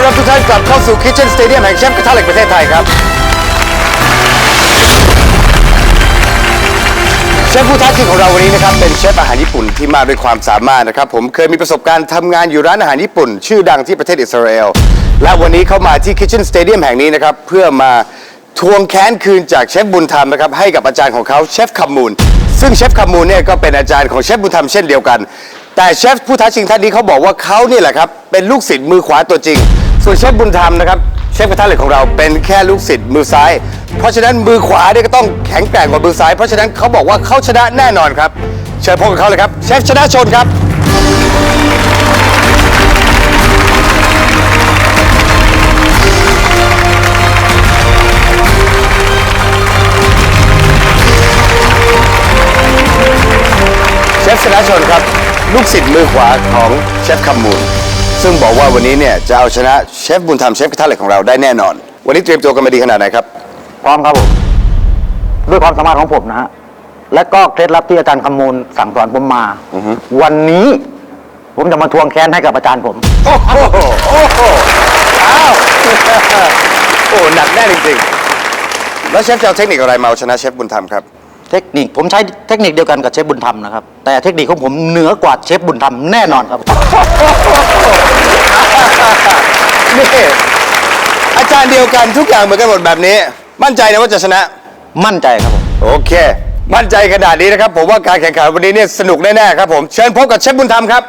อนรับทุกท่านกลับเข้าสู่ Kitchen Stadium แห่งแชมป์กระทะเหล็กประเทศไทยครับเชฟผู้ท้าชิงของเราวันนี้นะครับเป็นเชฟอาหารญี่ปุ่นที่มาด้วยความสามารถนะครับผมเคยมีประสบการณ์ทำงานอยู่ร้านอาหารญี่ปุ่น ชื่อดังที่ประเทศอิสราเอลและวันนี้เขามาที่ Kitchen Stadium แห่งนี้นะครับเพื่อมาทวงแค้นคืนจากเชฟบุญธรรมนะครับให้กับอาจารย์ของเขาเชฟคำมูล ซึ่งเชฟคำมูลเนี่ยก็เป็นอาจารย์ของเชฟบุญธรรมเช่นเดียวกัน แต่เชฟผู้ท้าชิงท่านนี้เขาบอกว่าเขาเนี่ยแหละครับเป็นลูกศิษย์มือขวาตัวจริง ส่วนเชฟบุญธรรมนะครับเชฟกระทะเหล็กของเราเป็นแค่ลูกศิษย์มือซ้าย เพราะฉะนั้นมือขวาเนี่ยก็ต้องแข็งแกร่งกว่ามือซ้าย เพราะฉะนั้นเขาบอกว่าเขาชนะแน่นอนครับ เชิญพบกับเขาเลยครับเชฟชนะชนครับ เชฟชนะชนครับ ลูกศิษย์มือขวาของเชฟคำมูล ซึ่งบอกว่าวันนี้เนี่ยจะเอาชนะเชฟบุญธรรมเชฟกระทะเหล็กของเราได้แน่นอน วันนี้เตรียมตัวกันมาดีขนาดไหนครับ พร้อมครับผม ด้วยความสามารถของผมนะฮะ และก็เคล็ดลับที่อาจารย์คำมูลสั่งสอนผมมา วันนี้ ผมจะมาทวงแค้นให้กับอาจารย์ผม โอ้โหโอ้โหอ้าวโอ้หนักแน่จริงๆ แล้วเชฟจะเอาเทคนิคอะไรมาเอาชนะเชฟบุญธรรมครับ เทคนิคผมใช้เทคนิคเดียวกันกับเชฟบุญธรรมนะครับ แต่เทคนิคของผมเหนือกว่าเชฟบุญธรรมแน่นอนครับ นี่อาจารย์เดียวกันทุกอย่างเหมือนกันหมดแบบนี้ มั่นใจนะว่าจะชนะ มั่นใจครับผมโอเค มั่นใจขนาดนี้นะครับ ผมว่าการแข่งขันวันนี้เนี่ยสนุกแน่ๆครับผมเชิญพบกับเชฟบุญธรรมครับ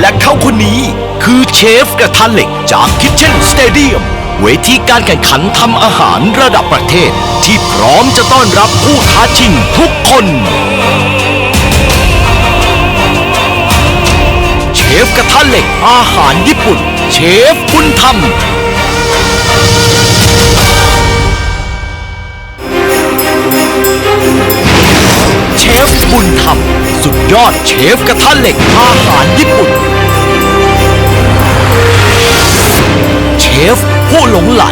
และเขาคนนี้คือเชฟกระทะเหล็กจาก Kitchen Stadium เเวทีการแข่งขันทำอาหารระดับประเทศ ที่พร้อมจะต้อนรับผู้ท้าชิงทุกคน เชฟกระทะเหล็กอาหารญี่ปุ่น เชฟบุญธรรม เชฟบุญธรรม สุดยอดเชฟกระทะเหล็กอาหารญี่ปุ่น เชฟ ผู้หลงไหล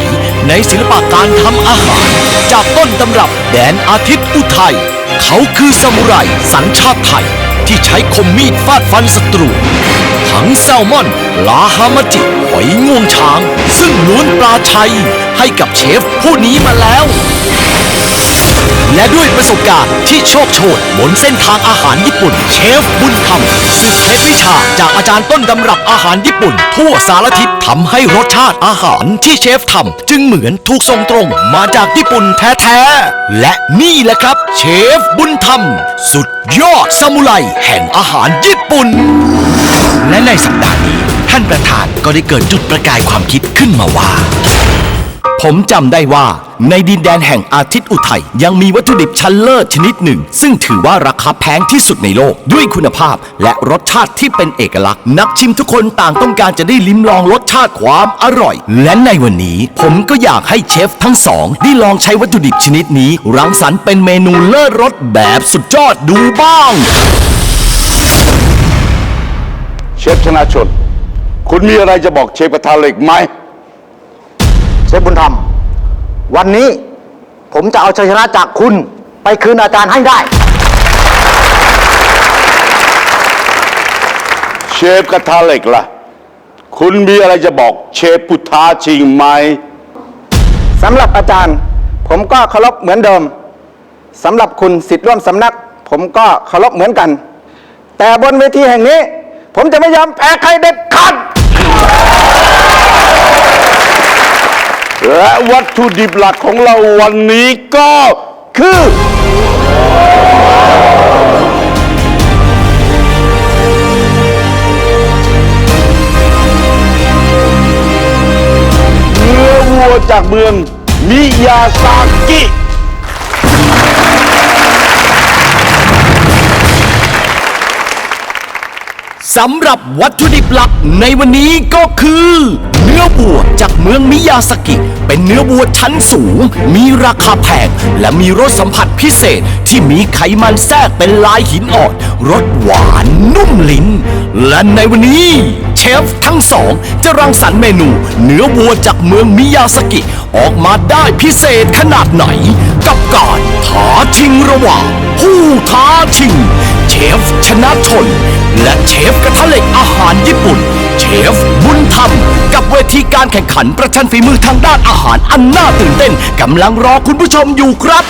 ในศิลปะการทำอาหาร จากต้นตำรับแดนอาทิตย์อุทัย เขาคือซามูไรสัญชาติไทย ที่ใช้คมมีดฟาดฟันศัตรู ทั้งแซลมอนลาฮามาจิหอยงวงช้าง ซึ่งล้วนปลาชัยให้กับเชฟผู้นี้มาแล้ว และด้วยประสบการณ์ที่โชคโชนบนเส้นทางอาหารญี่ปุ่น เชฟบุญธรรมสืบเคล็ดวิชา จากอาจารย์ต้นตำรับอาหารญี่ปุ่น ทั่วสารทิศทำให้รสชาติอาหารที่เชฟทำจึงเหมือนถูกส่งตรงมาจากญี่ปุ่นแท้ๆ และนี่แหละครับ เชฟบุญธรรม สุดยอดซามูไรแห่งอาหารญี่ปุ่น และในสัปดาห์นี้ท่านประธานก็ได้เกิดจุดประกายความคิดขึ้นมาว่า ผมจำได้ว่าในดินแดนแห่งอาทิตย์อุทัยยังมีวัตถุดิบชั้นเลิศชนิดหนึ่ง ซึ่งถือว่าราคาแพงที่สุดในโลก ด้วยคุณภาพและรสชาติที่เป็นเอกลักษณ์ นักชิมทุกคนต่างต้องการจะได้ลิ้มลองรสชาติความอร่อย และในวันนี้ ผมก็อยากให้เชฟทั้งสองได้ลองใช้วัตถุดิบชนิดนี้ รังสรรค์เป็นเมนูเลิศรสแบบสุดยอดดูบ้างเชฟชนะชน คุณมีอะไรจะบอกเชฟกระทะเหล็กไหม ฟบุญธรรม วันนี้ผมจะเอาชัยชนะจากคุณไปคืนอาจารย์ให้ได้ เชฟกระทะเหล็กล่ะ คุณมีอะไรจะบอกเชฟพุทธาชิงไหม สำหรับอาจารย์ ผมก็เคารพเหมือนเดิมสำหรับคุณสิทธิ์ร่วมสำนัก ผมก็เคารพเหมือนกัน แต่บนเวทีแห่งนี้ ผมจะไม่ยอมแพ้ใครเด็ดขาด และวัตถุดิบหลักของเราวันนี้ก็คือ เนื้อวัวจากเมือง มิยาซากิ สำหรับวัตถุดิบหลักในวันนี้ก็คือ นื้อวัวจากเมืองมิยาสกิ เป็นเนื้อวัวชั้นสูง มีราคาแพง และมีรสสัมผัสพิเศษที่มีไขมันแทรกเป็นลายหินอ่อน รสหวานนุ่มลิ้น และในวันนี้เชฟทั้งสองจะรังสรรค์เมนู เนื้อวัวจากเมืองมิยาสกิ ออกมาได้พิเศษขนาดไหน กับการท้าชิงระหว่างผู้ท้าชิง ฟ ชนะชน และเชฟกระทะเหล็กอาหารญี่ปุ่น เชฟบุญธรรม กับเวทีการแข่งขันประชันฝีมือทางด้านอาหารอันน่าตื่นเต้นกำลังรอคุณผู้ชมอยู่ครับ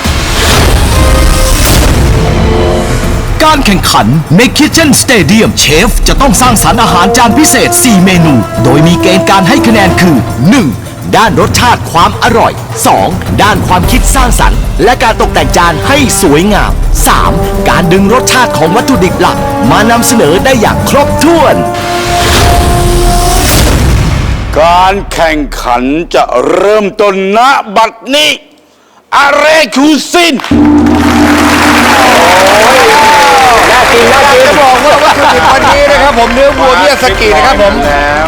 การแข่งขันใน Kitchen Stadium เชฟจะต้องสร้างสรรค์อาหารจานพิเศษ 4 เมนู โดยมีเกณฑ์การให้คะแนนคือ 1. ด้านรสชาติความอร่อย 2. ด้านความคิดสร้างสรรค์ และการตกแต่งจานให้สวยงาม 3. การดึงรสชาติของวัตถุดิบหลัก มานำเสนอได้อย่างครบถ้วน การแข่งขันจะเริ่มต้นณบัดนี้อะไรคือสิ้น น่ากินน่ากินจะบอกว่าวัตถุดิบวันนี้นะครับผมเนื้อวัวมิยาสกินะครับผม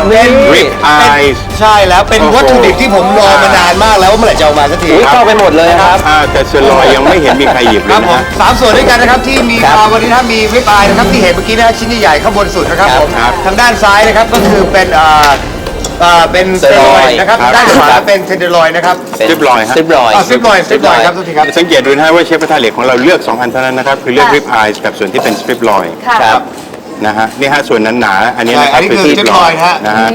เป็น Rib eyes ใช่แล้วเป็นวัตถุดิบที่ผมรอมานานมากแล้วว่าเมื่อไหร่จะเอามาสักทีครับเข้าไปหมดเลยครับอ่าแต่เซอร์ลอยยังไม่เห็นมีใครหยิบเลครัยบนะผมฮะสามส่วนด้วยกันนะครับที่มีอ่าวันนี้ถ้ามีริบอายนะครับที่เห็นเมื่อกี้นะฮะชิ้นใหญ่ๆข้างบนสุดนะครับผมครับ ทางด้านซ้ายนะครับก็คือเป็นอ่า อ่าเป็นเซอร์ลอยนะครับครับ ด้านขวาเป็นเทนเดอร์ลอยนะครับสตริปลอยฮะสตริปลอย อ่าสตริปลอยสตริปลอยครับทุกทีครับ สังเกตดูนะฮะว่าเชฟกระทะเหล็กของเราเลือก 2 อันเท่านั้นนะครับ คือเลือก rib eyes กับส่วนที่เป็น strip loin ครับ นะฮะนี่ฮะส่วนนั้นหนาๆอันนี้นะคใช่อัรับนนี้เป็นคือ strip strip loin loin ฮะนะฮะ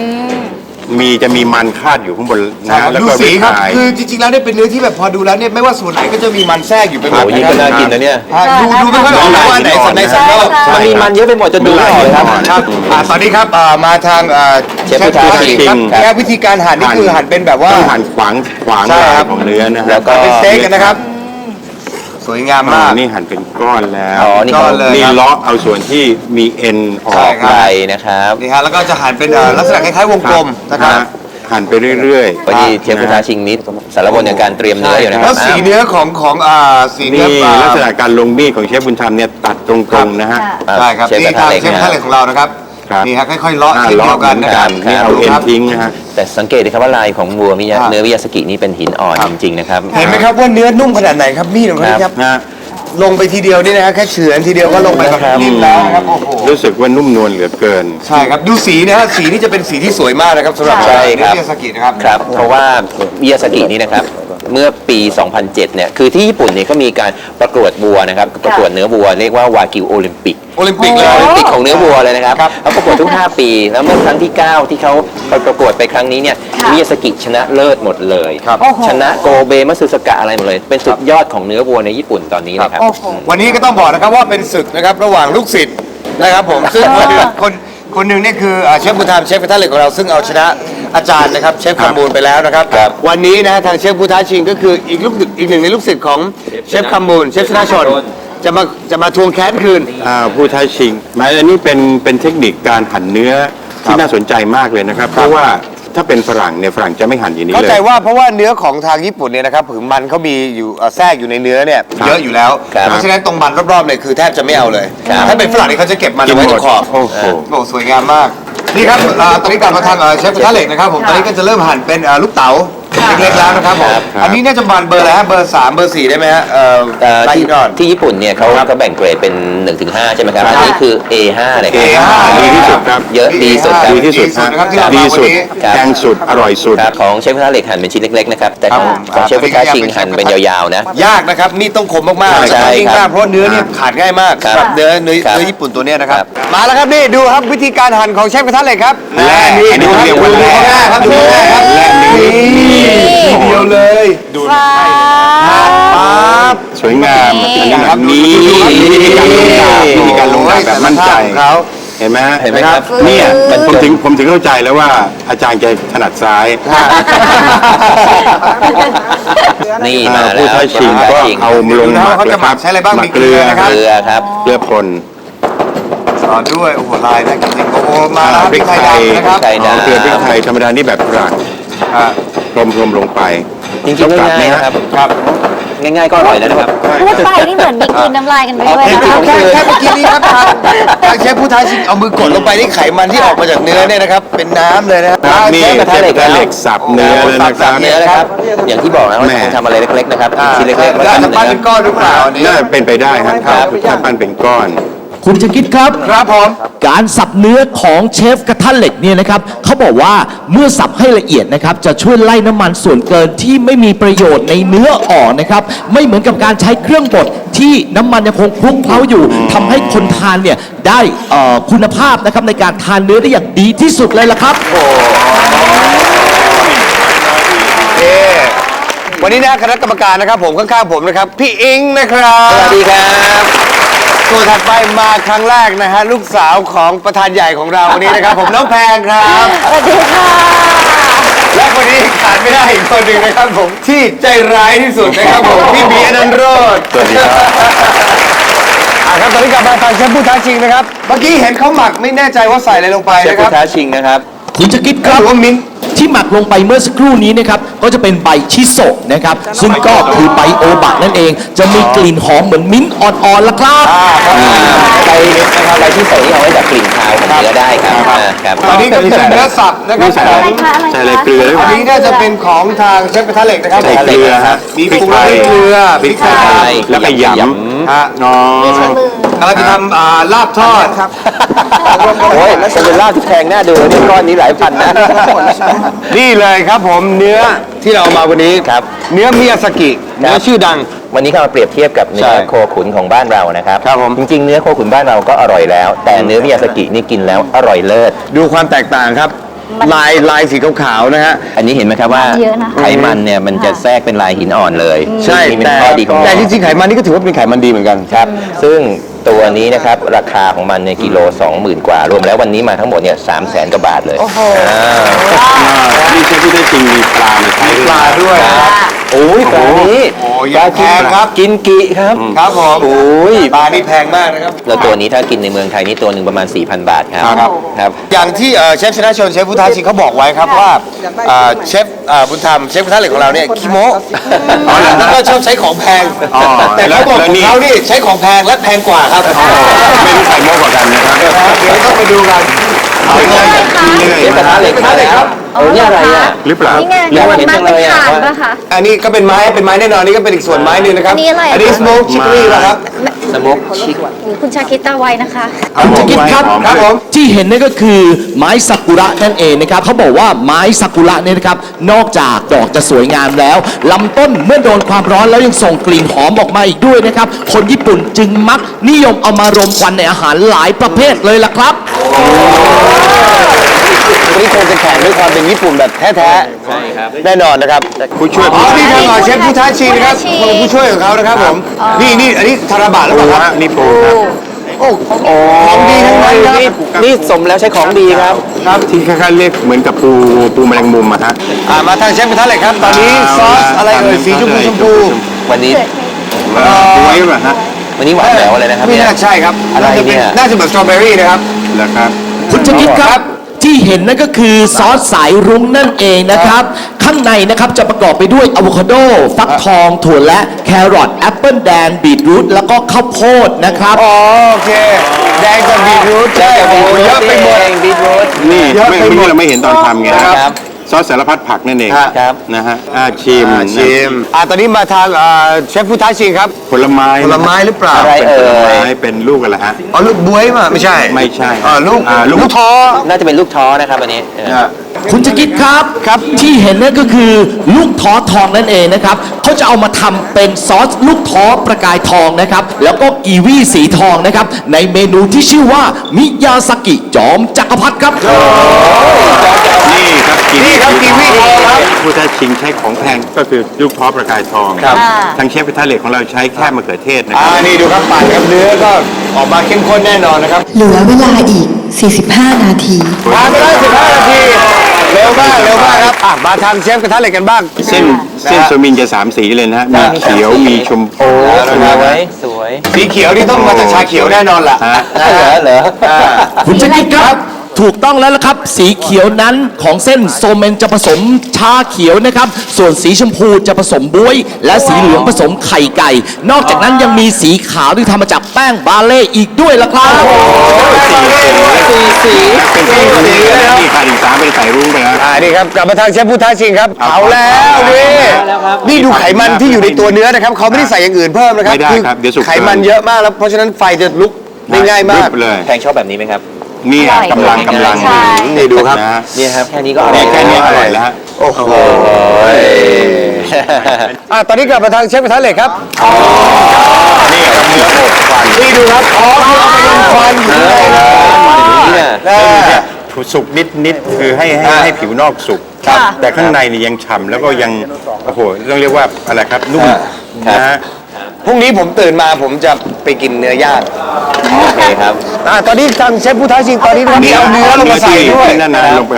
มีจะมีมันคาดอยู่ข้างบนนะฮะแล้วดูก็สี rib ครับ eye คือจริงๆ แล้วเนี่ยเป็นเนื้อที่แบบพอดูแล้วเนี่ยไม่ว่าส่วนไหนก็จะมีมันแทรกอยู่ไปหมดโอ้ยิ่งก็น่ากินนะเนี่ย ฮะดูดูไม่ค่อยออกนะว่าไหนสันในสันนอกใช่ มันมีมันเยอะไปหมดจนดูไม่ออกเลยครับ ครับ อ่าตอนนี้ครับอ่ามาทางอ่าเชฟพุทธาชิงครับครับแค่วิธีการหั่นนี่คือหั่นเป็นแบบว่า ต้องหั่นขวางขวางใช่ลาครัยบ ของเนื้อนะฮะแล้วก็ เป็นสเต็กกันนะครับส วยงามอ่ามาก นี่หั่นเป็นก้อนแล้วอ๋อนี่ก้อนเลย นี่ครับเลาะเอาส่วนที่มีเอ็นออใช่กครับไก่นะครับ นี่ฮะแล้วก็จะหั่นเป็นเอ่อลักษณะคล้ายๆวงกลมนะครับฮหั่นไปเรื่อยวันนี้เชฟพุทธาชิงนิดสารบนในการเตรียมเนื้ออยู่นะคแล้รัวบสีเนื้อของของอ่าสีๆเนื้อนี่ปลาลักษณะการลงมีดของเชฟบุญธรรมเนี่ยตัดตรงๆนะฮะ อ่าใช่ครับเชฟกนี่ระทะทางเหล็กเชฟนะท่าเหล็กของเรานะครับ ครับนี่ฮะค่อยๆเลาะอ่าเช่นเดียวกันนะครับนี่เอาเอ็นครับทิ้งนะฮะแต่สังเกตดีครับว่าลายของวัวมิยะครับเนื้อวิยาสกินี่เป็นหินอ่อนครับจริงๆนะครับเห็นไหมครับว่าเนื้อนุ่มขนาดไหนครับมีดของเขานี่ครับนะฮะลงไปทีเดียวนี่นะฮะแค่เฉือนทีเดียวก็ลงไปแบบนิ่มแล้วนะครับโอ้โหรู้สึกว่านุ่มนวลเหลือเกิน ใช่ครับดูสีนะฮะสีนี่จะเป็นสีที่สวยมากนะครับสำหรับใช่ครับเนื้อมิยาสกินะครับครับ เพราะว่ามิยาสกินี่นะครับ เมื่อปี 2007 เนี่ย คือที่ญี่ปุ่นเนี่ยก็มีการประกวดวัวนะครับ ประกวดเนื้อวัวเรียกว่าวากิวโอลิมปิก โอลิมปิกเลย โอลิมปิกของเนื้อวัวเลยนะครับครับ เขาประกวดทุก 5 ปี แล้วเมื่อครั้งที่ 9 ที่เขาประกวดไปครั้งนี้เนี่ยมิยาสกิชนะเลิศหมดเลยครับชนะโกเบมัตสึสกะอะไรหมดเลย เป็นสุดยอดของเนื้อวัวในญี่ปุ่นตอนนี้นะครับ โอ้โห วันนี้ก็ต้องบอกนะครับว่าเป็นศึกนะครับระหว่างลูกศิษย์นะครับผมซึ่งคนหนึ่งคนคนหนึ่งนี่คืออ่าเชฟบุญธรรมเชฟกระทะเหล็กของเราซึ่งเอาชนะ อาจารย์นะครับเชฟคำมูลไปแล้วนะครับ ครับ วันนี้นะฮะทางเชฟพุทธาชิงก็คืออีกลูกศิษย์อีกหนึ่งในลูกศิษย์ของเชฟคำมูลเชฟชนะชนจะมาจะมาทวงแค้นคืน อ่าผู้ท้าชิงหมายอันนี้เป็นเป็นเทคนิคการหั่นเนื้อที่น่าสนใจมากเลยนะครับ เพราะว่าถ้าเป็นฝรั่งเนี่ยฝรั่งจะไม่หั่นอย่างนี้เข้าเลใจย ว่าเพราะว่าเนื้อของทางญี่ปุ่นเนี่ยนะครับผืนมันเขามีอยู่เอ่อแทรกอยู่ในเนื้อเนี่ยครับเยอะอยู่แล้ว ครับเพราะฉะนั้นตรงมันรอบๆเนี่ยคือแทบจะไม่เอาเลยครับถ้าเป็นฝรั่งนี่เขาจะเก็บมันกินเอาไว้หมตรดงขอบโอ้โห โอ้สวยงามมาก นี่ครับอ่าตอนนี้กลับมาทางเอ่อเชฟกระทะเหล็กนะครับผม ตอนนี้ก็จะเริ่มหั่นเป็นเอ่อลูกเต๋า เล็กๆแล้วนะครับผมครับ อันนี้น่าจะประมาณเบอร์แล้วฮะเบอร์สามเบอร์สี่ได้ไหมฮะเอ่อเอ่อไล่ที่ก่อน ที่ญี่ปุ่นเนี่ยเขาเขาแบ่งเกรดเป็น 1-5 ใช่ไหมครับครับอันนี้คือ A5 เลยครับ A5 ดีที่สุดครับ เยอะดีสุดครับ ดีที่สุดดีสุดนะครับที่เราดีมาวันสุดนี้ ครับ แพงสุด อร่อยสุด ครับของเชฟกระทะเหล็กหั่นเป็นชิ้นเล็กๆนะครับ แต่ของครับ ของเชฟพุทธาชิงหั่นเป็นยาวๆนะ ยากนะครับมีดต้องคมมากๆใช่ยิ่งครับมากเพราะเนื้อเนี่ยขาดง่ายมากครับสำหรับเนื้อเนื้อครับเนื้อญี่ปุ่นตัวเนี้ยนะครับ ครับ มาแล้วครับนี่ดูครับวิธีการหั่นของเชฟกระทะเหล็กครับและนี่ดูครับเรียกว่าดูข้างหน้าครับดูข้างหน้าครับและนี่ทีเดียวเลยว้าปั๊บสวยงามอันนี้แบบนี้ดูครับวิธีการลงดาบวิธีการลงดาบแบบมั่นใจของเขาเห็นไหมฮะเห็นไหมครับเนี่ยมันผมถึงผมถึงเข้าใจแล้วว่าอาจารย์แกถนัดซ้ายนี่อ่ามาแล้วผู้ท้าชิงก็เอามาลงหมักเขาเลจะยหคมัรักบใช้อะไรบ้างหมัมีกเกเกลืลืออนะครับเกลือครับเกลือป่นต่อด้วยโอ้โหลายนะจริงๆโอ้โหมาแล้วพริกไทยดำนะครับพริกไทยดำเกลือพริกไทยธรรมดานี่แบบฝรั่งอ่าพ รมพรมๆลงไปจริงๆแล้วกลัง่ายๆไหมนะครับครับ ง่ายๆก็อร่อยแล้วนะครับ พูดไปนี่เหมือนมีกลืนน้ำลายกันไปด้วยเห็นนะไหมคะแค่แค่เมื่อกี้นี้ครับทางทางเชฟผู้ท้าชิงเอามือกดลงไปที่ไขมันที่ออกมาจากเนื้อเนี่ยนะครับ เป็นน้ำเลยนะครับครับนี่เชฟกระทะเหล็กกระทะเหล็กสับเนื้อเลยนะครับเนื้อนะครับ อย่างที่บอกนะว่าแม่ผมทำอะไรเล็กๆนะครับอ่าชิ้นเล็กๆแล้วจะปั้นเป็นก้อนหรือเปล่าอันนี้น่าเป็นไปได้ครับครับถ้าปั้นเป็นก้อน คุณจะคิดครับ ครับผม การสับเนื้อของเชฟกระทะเหล็กเนี่ยนะครับเขาบอกว่าเมื่อสับให้ละเอียดนะครับ จะช่วยไล่น้ำมันส่วนเกินที่ไม่มีประโยชน์ในเนื้อออกนะครับ ไม่เหมือนกับการใช้เครื่องบดที่น้ำมันยังคงคลุกเคล้าอยู่ทำให้คนทานเนี่ยได้เอ่อคุณภาพนะครับในการทานเนื้อได้อย่างดีที่สุดเลยละครับ เอ๊วันนี้นะคณะกรรมการนะครับผมข้างๆผมนะครับ พี่อิงนะครับ สวัสดีครับ ตัวถัดไปมาครั้งแรกนะฮะลูกสาวของประธานใหญ่ของเราวันนี้นะครับ ผมน้องแพงครับสวัสดีค่ะและคนนี้ขาดไม่ได้อีกคนหนึ่งนะครับผมที่ใจร้ายที่สุดนะครับผมพี่บีอนันต์โรดสวัสดีครับอะครับตอนนี้กลับมาทางเชฟผู้ท้าชิงนะครับเมื่อกี้เห็นเขาหมักไม่แน่ใจว่าใส่อะไรลงไปนะครับท้าชิงนะครับ คุณจะคิดครับหรือว่ามิ้นท์ ที่หมักลงไปเมื่อสักครู่นี้นะครับก็จะเป็นใบชิโซะนะครับ ซึ่งก็คือใบโอบะนั่นเอง จะมีกลิ่นหอมเหมือนมิ้นท์อ่อนๆละครับใบนะครับใบที่ใส่นี่เอาไว้ดับกลิ่นคาวของเนื้อได้ครับอ่าครับ ตอนนี้ก็คือเนื้อสับนะครับใส่อะไรใส่อะไรเกลือหรือเปอันล่านี้น่าจะเป็นของทางเชฟกระทะเหล็กนะครับใส่เกลือฮะมีปรุงรสด้วยเกลือพริกไทยแล้วก็ยยฮะำน้องเราจะทำอ่าลาบทอดครับโอ้ยจะเป็นลาบที่แพงน่าดูนี่ก้อนนี้หลายพันนะนี่เลยครับผมเนื้อที่เราเอามาวันนี้ครับ เนื้อมิยาสกิเนื้อชื่อดัง วันนี้เขามาเปรียบเทียบกับเนื้ใช่อโคขุนของบ้านเรานะครับครับผม จริงๆ เนื้อโคขุนบ้านเราก็อร่อยแล้ว แต่เนื้อมิยาสกินี่กินแล้วอร่อยเลิศดูความแตกต่างครับ ลายลายสีขาวๆนะฮะ อันนี้เห็นไหมครับว่าเยอะนะคะไขมันเนี่ยมันจะแทรกเป็นลายหินอ่อนเลยใช่นี่เป็นแต่ข้อดีของแต่จริงๆไขมันนี่ก็ถือว่าเป็นไขมันดีเหมือนกันครับ ซึ่ง ตัวนี้นะครับ ราคาของมันในยกิโล 20,000 กว่า รวมแล้ววันนี้มาทั้งหมดเนี่ย3 0 0 0 0 0กว่าบาทเลยโอ้โหนี่เชฟผู้ท้าชิงมีปลามาใช้ด้วยปลาด้วยนะครับโอ้ยปลานี้โอ้ ยยังแพงครับ กินกิครับครับผมโอ้ยปลานี่แพงมากนะครับ แล้วตัวนี้ถ้ากินในเมืองไทยนี่ตัวหนึ่งประมาณ 4,000 บาทครับครับครับอย่างที่เอ่อเชฟชนะชนเชฟพุทธาชิงเขาบอกไว้ครับว่าเอ่อเชฟเอ่อบุญธรรมเชฟพุทธาเหล็กของเราเนี่ยขี้โม้แล้วก็ชอบใช้ของแพงอ๋อแต่เขาบอกแล้วของนี่เขานี่ใช้ของแพงและแพงกว่าครับไม่รู้ใครโม้กว่ากันนะครับเดี๋ยวต้องไปดูกันเอาเลยกินเลยเชฟกระทะเหล็กกระทะเหล็กครับ โอ้นี่อะไรอะ หรือเปล่า นี่ไงเรียกว่ามันเห็นจังเป็เลนยอะฐานปะคะ อันนี้ก็เป็นไม้เป็นไม้แน่นอนนี่ก็เป็นอีกส่วนไม้หนึ่งนะครับอันนี้อะไรอะอันนี้สโมกชิคกี้นะครับสโมกชิคคุณชาคิดตาไวนะคะคุณจะคิดครับหอม ครับผมที่เห็นนี่ก็คือไม้ซากุระนั่นเองนะครับเขาบอกว่าไม้ซากุระเนี่ยนะครับนอกจากดอกจะสวยงามแล้วลำต้นเมื่อโดนความร้อนแล้วยังส่งกลิ่นหอมออกมาอีกด้วยนะครับคนญี่ปุ่นจึงมักนิยมเอามารมควันในอาหารหลายประเภทเลยล่ะครับ วันนี้คงจะแข่งด้วยความเป็นญี่ปุ่นแบบแท้ๆใช่ครับแน่นอนนะครับผู้ช่วยอ๋อผู้นี่ทางอ่อเชฟผู้ท้าชิงนะครับผู้ท้าชิงคนผู้ช่วยของเขานะครับผม นี่นี่อันนี้ธารบะหรือเปปูล่าคฮะรับนี่ปูครับโอ้โหของดีทั้งนั้นครับ นี่นี่สมแล้วใช้ของดีครับ ครับที่คล้ายๆเรียกเหมือนกับปูปูแมลงมุมอะฮะอ่ามาทางเชฟกระทะเหล็กครับ ตอนนี้ซอสอะไรเอ่ยสีชมพูชมพูวันนี้ปูไว้เหรอฮะวันนี้หวานแหววเลยนะครับไม่เนี่ย น่าใช่ครับอะไรเนี่ยน่าจะเป็นน่าจะแบบสตรอเบอรี่นะครับ แล้วครับ คุณจะคิดครับ ที่เห็นนั่นก็คือซอสสายรุ้งนั่นเองนะครับ ข้างในนะครับจะประกอบไปด้วยอะโวคาโด ฟักทอง ถั่วและแครอทแอปเปิลแดงบีทรูทแล้วก็ข้าวโพดนะครับ อ๋อโอเค แดงกับบีทรูทใช่โอ้โหเยอะไปหมด บีทรูทนี่เยอะไม่ไปหมดเมื่อกี้เราไม่เห็นตอนทำไง ครับ ซอสสารพัดผักนั่นเองครับครับนะฮะอ่าชิมอ่าชิมอ่าตอนนี้มาทางอ่าเชฟผู้ท้าชิงครับ ผลไม้ผลไม้หรือเปล่าอะไรเป็นเอ่ผลย ไม้เป็นลูกอะไรฮะ อ๋อลูกบวยมาไม่ใช่ไม่ใช่อ่าลูกอ่าลูก ลูกท้อ น่าจะเป็นลูกท้อนะครับวันนี้เอออ่าคุณจะคิดครับครับ ที่เห็นนั่นก็คือลูกท้อทองนั่นเองนะครับเขาจะเอามาทำเป็นซอสลูกท้อประกายทองนะครับ แล้วก็กีวีสีทองนะครับ ในเมนูที่ชื่อว่ามิยาสกิจอมจักรพรรดิครับ นี่ครับ กีนี่ครับกีวีทองครับผู้ท้าชิงใช้ของแพงก็คือลูกท้อประกายทองครับทางเชฟกระทะเหล็กของเราใช้แค่มะเขือเทศนะคอ่ารับนี่ดูครับปั่นครับเนื้อก็ออกมาเข้มข้นแน่นอนนะครับเหลือเวลาอีก 45 นาทีผ่านไปได้15 นาทีเร็วมากเร็วมากครับอะมาทางเชฟกระทะเหล็กกันบ้างเส้นเส้นโซมินจะสามสีเลยนะฮะมีเขียวมีชมพูสวยสวยสีเขียวนี่ต้องมาจากชาเขียวแน่นอนล่ะฮะเหรอเหรอคุณจะคิดครับ ถูกต้องแล้วละครับ สีเขียวนั้นของเส้นโซเมนจะผสมชาเขียวนะครับ ส่วนสีชมพูจะผสมบวย และสีเหลืองผสมไข่ไก่ นอกจากนั้นยังมีสีขาวที่ทำมาจากแป้งบาเล่อีกด้วยละครับสีสีเป็นสีสีนี่ขาดอีกสามเป็นใส่รุ้งไปฮะอ่านี่ครับกลับมาทางเชฟผู้ท้าชิงครับเอาแล้วนี่นี่ดูไขมันที่อยู่ในตัวเนื้อนะครับเขาไม่ได้ใส่อย่างอื่นเพิ่มนะครับไม่ได้ครับเดี๋ยวสุกไขมันเยอะมากแล้วเพราะฉะนั้นไฟจะลุกไม่ง่ายมากเลยแพงชอบแบบนี้ไหมครับ นี่ยอร่อยกำลังกำลังใช่ นี่ดูครับ นะเนี่ยครับแค่นี้ก็อร่เนี่อยยแค่นี้อร่อยแล้วฮะ โอ้โหอะตอนนี้กลับมาทางเชฟกระทะเหล็กครับ นี่ครับเนื้ออบควันนี่ดูครับอ๋อคือเอาไปลงควันอยู่ข้างในเลยเนี่ยแน่สุกนิดนิดๆคือให้ให้ให้ผิวนอกสุกค่ะ แต่ข้างในนี่ยังฉ่ำแล้วก็ยังโอ้โหต้องเรียกว่าอะไรครับนุ่มนะฮะ พรุ่งนี้ผมตื่นมาผมจะไปกินเนื้อย่าง โอเคครับ อะตอนนี้ทางเชฟผู้ท้าชิงตอนนี้นะครับนี่เอาเนื้อลงมาใส่ด้วยนั่นนะลงไป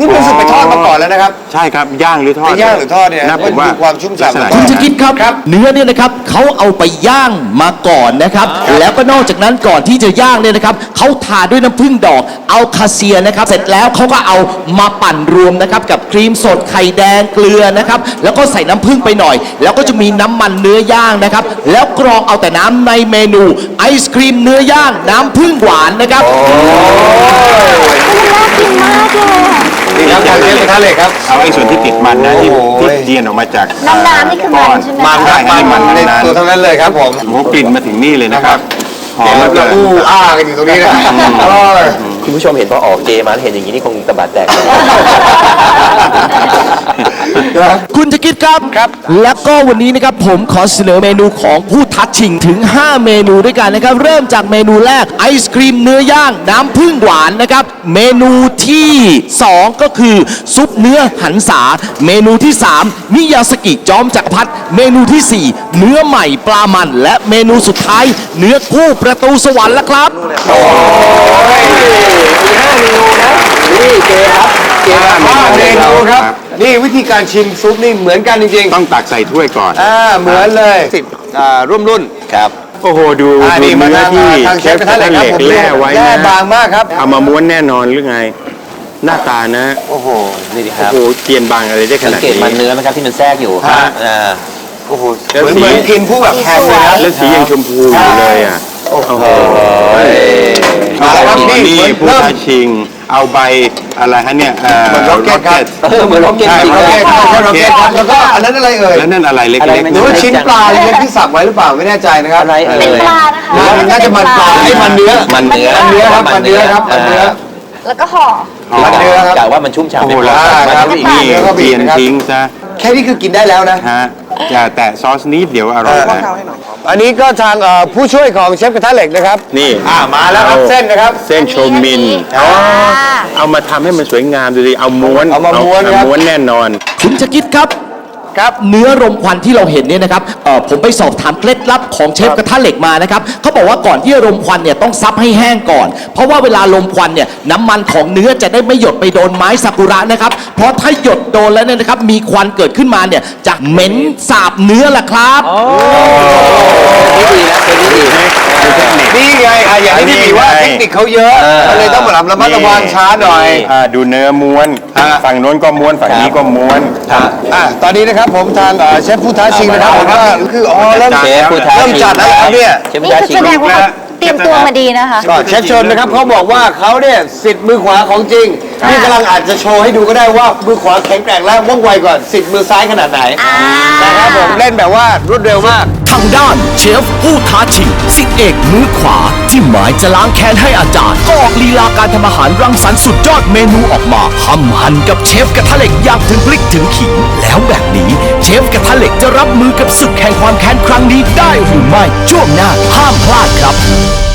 นี่เป็นสึกไปทอดมาก่อนแล้วนะครับ ใช่ครับย่างหรือทอดจะย่างหรือทอดเนี่ยนะผมว่าดูความชุ่มฉ่ำลักษณะคุณจะคิดครับครับ เนื้อเนี่ยนะครับเขาเอาไปย่างมาก่อนนะครับ แล้วก็นอกจากนั้นก่อนที่จะย่างเนี่ยนะครับเขาทาด้วยน้ำผึ้งดอกเอาคาเซียนะครับ เสร็จแล้วเขาก็เอามาปั่นรวมนะครับกับครีมสดไข่แดงเกลือนะครับ แล้วก็ใส่น้ำผึ้งไปหน่อย แล้วก็จะมีน้ำมันเนื้อย่างนะครับ แล้วกรองเอาแต่น้ำในเมนู ไอศครีมเนื้อย่างน้ำผึ้งหวานนะครับน่ากินมากเลยอะ นี่ครับทางเชฟกระทะเหล็กครับ เอาไอ้ส่วนที่ติดมันนะที่โอ้โห ที่เจียนออกมาจากน้ำน้ำนี่คือมันใช่ไหม มันครับใช่มันมันในนานตัวทั้งนั้นเลยครับผมโอ้โหกลิ่นมาถึงนี่เลยนะครับหอเดี๋ยวมเราเลจะยอู้อ้ากันอยู่ตรงนี้นะอร่อย คุณผู้ชมเห็นพอออกเจมาแล้วเห็นอย่างนี้นี่คงตะบัดแตก คุณจะคิดครับครับ แล้วก็วันนี้นะครับผมขอเสนอเมนูของผู้ทัดชิงถึง 5 เมนูด้วยกันนะครับ เริ่มจากเมนูแรกไอศครีมเนื้อย่างน้ำผึ้งหวานนะครับ เมนูที่ 2 ก็คือซุปเนื้อหันษา เมนูที่ 3 มิยาสกิจอมจักรพรรดิเมนูทีสี่ 4 เนื้อใหม่ปลามัน และเมนูสุดท้าย เนื้อคู่ประตูสวรรค์แล้วครับนี่เจครับเจครับ ห้าเมนูครับ นี่วิธีการชิมซุปนี่เหมือนกันจริงต้องตักใส่ถ้วยก่อนๆอ่าเหมือนเลยสิบอ่าร่วมรุ่น ครับ โอ้โหดูอ่าดูนี่มาเนื้อทางที่ทางเชฟกระทะเหล็กครับผมแล่ไว้แล่นะบางมากครับ เอามาม้วนแน่นอนหรือไง หน้าตานะโอ้โห นี่ดิคโอ้รับโหเจียนบางอะไรได้ขสังนาดเกตนี้ มันเนื้อไหมครับที่มันแทรกอยู่ฮะ อ่า โอ้โหแล้วเหมือนสี เหมือนกินพวกแบบแฮมเลยนะแล้วสียังชมพูอยู่เลยอะโอ้โห มาแล้วครับนี่นี่เหมือนผู้เริ่มท้าชิง เอาใบอะไรฮะเนี่ยเหมือน rocket ครับเออเหมือนร็อกเก็ตใช่จริงโอเลเคยครับโอเคครับแล้วก็อันนั้นอะไรเอ่ยแล้วนั่นอะไรเล็อะไรกมันหรือว่าชิ้นปลาเล็กที่สับไว้หรือเปล่าไม่แน่ใจนะครับอะไรเอ่ยเป็นปลานะคะ น่าจะมันปลาไอ้มันเนื้อมันเนื้อ มันเนื้อครับมันเนื้อครับมันเนื้อ แล้วก็ห่อ มันเนื้อครับกะว่ามันชุ่มฉ่ำโอ้โหไม่พแล้วออ่าครับมันอีกนี่นี่แล้วก็บีเปลี่บยนนะครับทิ้งซะแค่นี้คือกินได้แล้วนะ ฮะ อย่าแตะซอสนิดเดียวอร่อยนะอันนี้ก็ทางเอ่อผู้ช่วยของเชฟกระทะเหล็กนะครับ นี่อ่ามาแล้วครับเส้นนะครับเส้นโชมินอ๋อเอามาทำให้มันสวยงามดูดิเอาม้วนเอามาม้วนครับ ม้วนแน่นอน คุณจะคิดครับ ครับเนื้อรมควันที่เราเห็นเนี่ยนะครับเอ่อผมไปสอบถามเคล็ดลับของเชฟกระทะเหล็กมานะครับเขาบอกว่าก่อนที่จะรมควันเนี่ยต้องซับให้แห้งก่อน เพราะว่าเวลาลมควันเนี่ยน้ำมันของเนื้อจะได้ไม่หยดไปโดนไม้ซากุระนะครับ เพราะถ้าหยดโดนแล้วเนี่ยนะครับ มีควันเกิดขึ้นมาเนี่ยจะเหม็นสาบเนื้อล่ะครับ นี่ดีนะเป็นนี่ดีนี่ไงอะอย่างที่พี่บีว่าเทคนิคเขาเยอะก็เลยต้องมาระมัดระวังช้าหน่อย อ่าดูเนื้อม้วนฝั่งโน้นก็ม้วน ฝั่งนี้ก็ม้วน อะตอนนี้นะครับผมทางเอ่อเชฟผู้ท้าชิงนะครับผมว่าคืออ๋อเริ่มเชฟผู้ท้าเริ่มชิงจัดแล้วครับเนี่ย เชฟผู้นี่ท้าคือชิงแสดงว่า เขาเตรียมตัวมาดีนะคะ ก็เชฟเชิญนะครับเขาบอกว่าเขาเนี่ยสิทธิ์มือขวาของจริงนี่กำลังอาจจะโชว์ให้ดูก็ได้ว่ามือขวาแข็งแกร่งและว่องไวกว่าสิทธิ์มือซ้ายขนาดไหนนะครับผมเล่นแบบว่ารวดเร็วมากทางด้านเชฟผู้ท้าชิงสิทธิเอกมือขวา ที่หมายจะล้างแค้นให้อาจารย์ก็ออกลีลาการทำอาหารรังสรรค์สุดยอดเมนูออกมาหำหันกับเชฟกระทะเหล็กอย่างถึงพลิกถึงขิง แล้วแบบนี้เชฟกระทะเหล็กจะรับมือกับศึกแห่งความแค้นครั้งนี้ได้หรือไม่ช่วงหน้าห้ามพลาดครับ